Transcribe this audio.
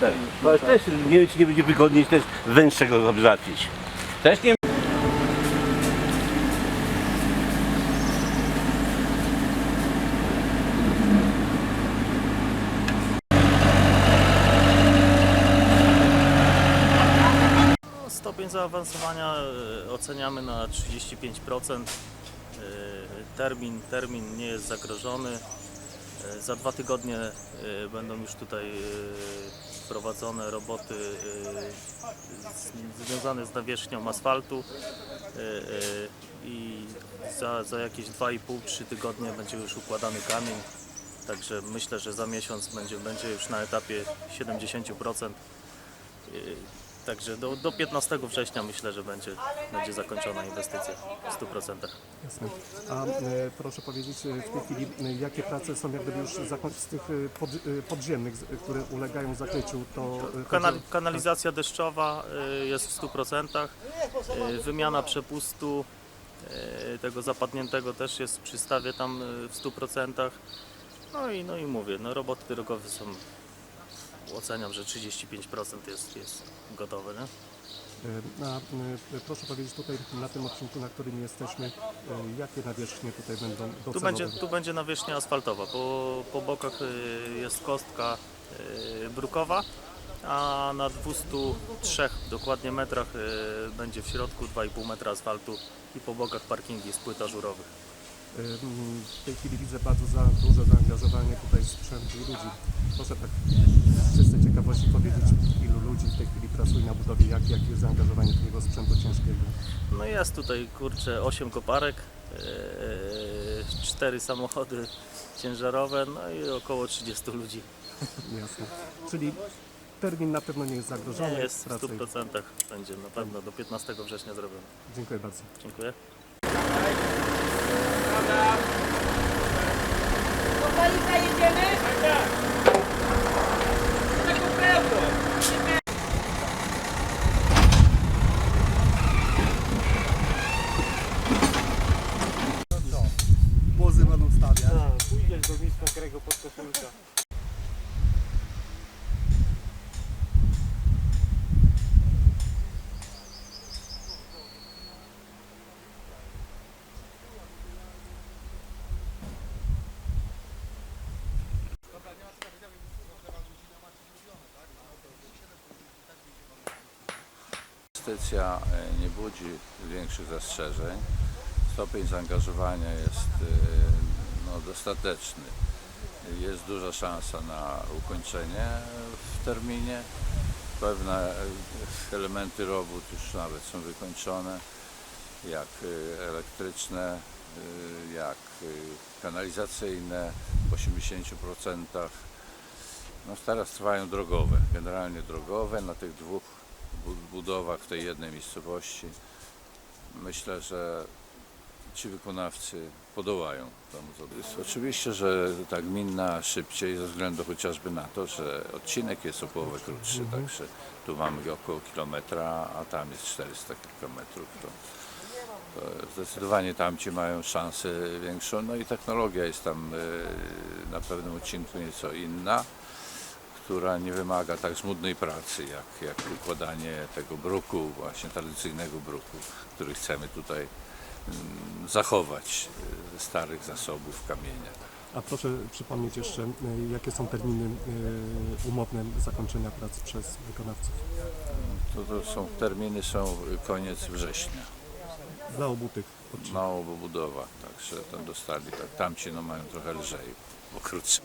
Tak. Ale też nie wiem, czy nie będzie wygodniej też węższego go zapić. Też nie Stopień zaawansowania e, oceniamy na 35%. E, Termin, termin nie jest zagrożony. E, Za dwa tygodnie e, będą już tutaj e, prowadzone roboty związane z nawierzchnią asfaltu i za, za jakieś 2,5-3 tygodnie będzie już układany kamień. Także myślę, że za miesiąc będzie, będzie już na etapie 70%. Także do, do 15 września myślę, że będzie, będzie zakończona inwestycja w 100%. Jasne. A e, proszę powiedzieć e, w tej chwili, e, jakie prace są jak gdyby już z tych e, pod, e, podziemnych, z- które ulegają zakryciu, to e, Kanal, chodzi- kanalizacja deszczowa y, jest w 100%. y, Wymiana przepustu y, tego zapadniętego też jest przy stawie tam y, w 100%. No i, no i mówię, no roboty drogowe są, oceniam, że 35% jest, jest gotowe. Nie? E, A, e, proszę powiedzieć tutaj na tym odcinku, na którym jesteśmy, e, jakie nawierzchnie tutaj będą docelowe? Tu będzie, tu będzie nawierzchnia asfaltowa. Po, po bokach jest kostka brukowa, a na 203 dokładnie metrach będzie w środku 2,5 metra asfaltu i po bokach parkingi z płyta żurowych. E, m, W tej chwili widzę bardzo za duże zaangażowanie tutaj sprzętu i ludzi. Proszę tak ciekawości powiedzieć, ilu ludzi w tej chwili pracuje na budowie, jak, jakie jest zaangażowanie takiego sprzętu ciężkiego? No jest tutaj kurczę 8 koparek, 4 samochody ciężarowe, no i około 30 ludzi. Jasne. Czyli termin na pewno nie jest zagrożony. Nie jest w prace- 100% będzie na pewno do 15 września zrobione. Dziękuję bardzo. Dziękuję. Inwestycja e, nie budzi większych zastrzeżeń. Stopień zaangażowania jest e, no, dostateczny. Jest duża szansa na ukończenie w terminie. Pewne e, elementy robót już nawet są wykończone, jak elektryczne, jak kanalizacyjne w 80%. No teraz trwają drogowe, generalnie drogowe na tych dwóch budowach w tej jednej miejscowości. Myślę, że ci wykonawcy podołają temu zadanию. Oczywiście, że ta gminna szybciej ze względu chociażby na to, że odcinek jest o połowę krótszy, także tu mamy około kilometra, a tam jest 400 kilometrów. To, to zdecydowanie tamci mają szansę większą, no i technologia jest tam e, na pewnym odcinku nieco inna która nie wymaga tak żmudnej pracy, jak, jak układanie tego bruku, właśnie tradycyjnego bruku, który chcemy tutaj mm, zachować e, ze starych zasobów kamienia. A proszę przypomnieć jeszcze, e, jakie są terminy e, umowne zakończenia prac przez wykonawców To, to są, terminy są koniec września, dla obu tych odcinków. na obu budowach, także tam dostali, tak, tamci no mają trochę lżej, bo krótsze.